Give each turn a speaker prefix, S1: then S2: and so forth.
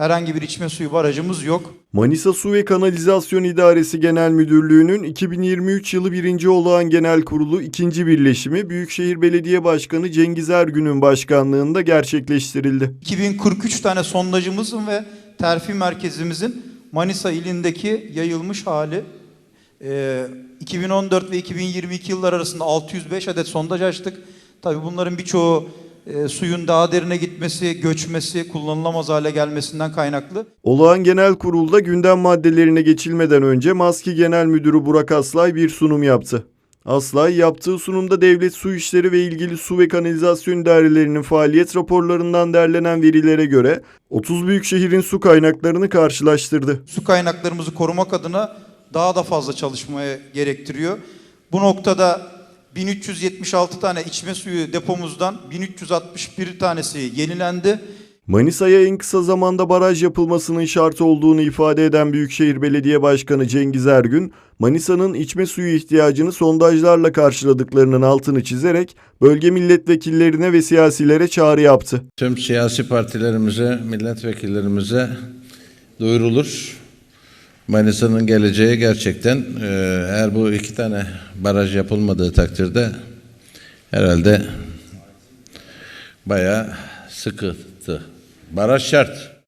S1: herhangi bir içme suyu barajımız yok.
S2: Manisa Su ve Kanalizasyon İdaresi Genel Müdürlüğü'nün 2023 yılı 1. Olağan Genel Kurulu 2. birleşimi Büyükşehir Belediye Başkanı Cengiz Ergün'ün başkanlığında gerçekleştirildi.
S1: 2043 tane sondajımızın ve terfi merkezimizin Manisa ilindeki yayılmış hali. Ee, 2014 ve 2022 yıllar arasında 605 adet sondaj açtık. Tabii bunların birçoğu e, suyun daha derine gitmesi, göçmesi, kullanılamaz hale gelmesinden kaynaklı.
S2: Olağan Genel Kurul'da gündem maddelerine geçilmeden önce Maski Genel Müdürü Burak Aslay bir sunum yaptı. Aslay yaptığı sunumda devlet su işleri ve ilgili su ve kanalizasyon idarelerinin faaliyet raporlarından derlenen verilere göre 30 büyük şehrin su kaynaklarını karşılaştırdı.
S1: su kaynaklarımızı korumak adına daha da fazla çalışmaya gerektiriyor. Bu noktada 1376 tane içme suyu depomuzdan 1361 tanesi yenilendi.
S2: Manisa'ya en kısa zamanda baraj yapılmasının şart olduğunu ifade eden Büyükşehir Belediye Başkanı Cengiz Ergün, Manisa'nın içme suyu ihtiyacını sondajlarla karşıladıklarının altını çizerek bölge milletvekillerine ve siyasilere çağrı yaptı.
S3: Tüm siyasi partilerimize, milletvekillerimize duyurulur. Manisa'nın geleceği gerçekten e, eğer bu iki tane baraj yapılmadığı takdirde herhalde bayağı sıkıntı. Baraj şart.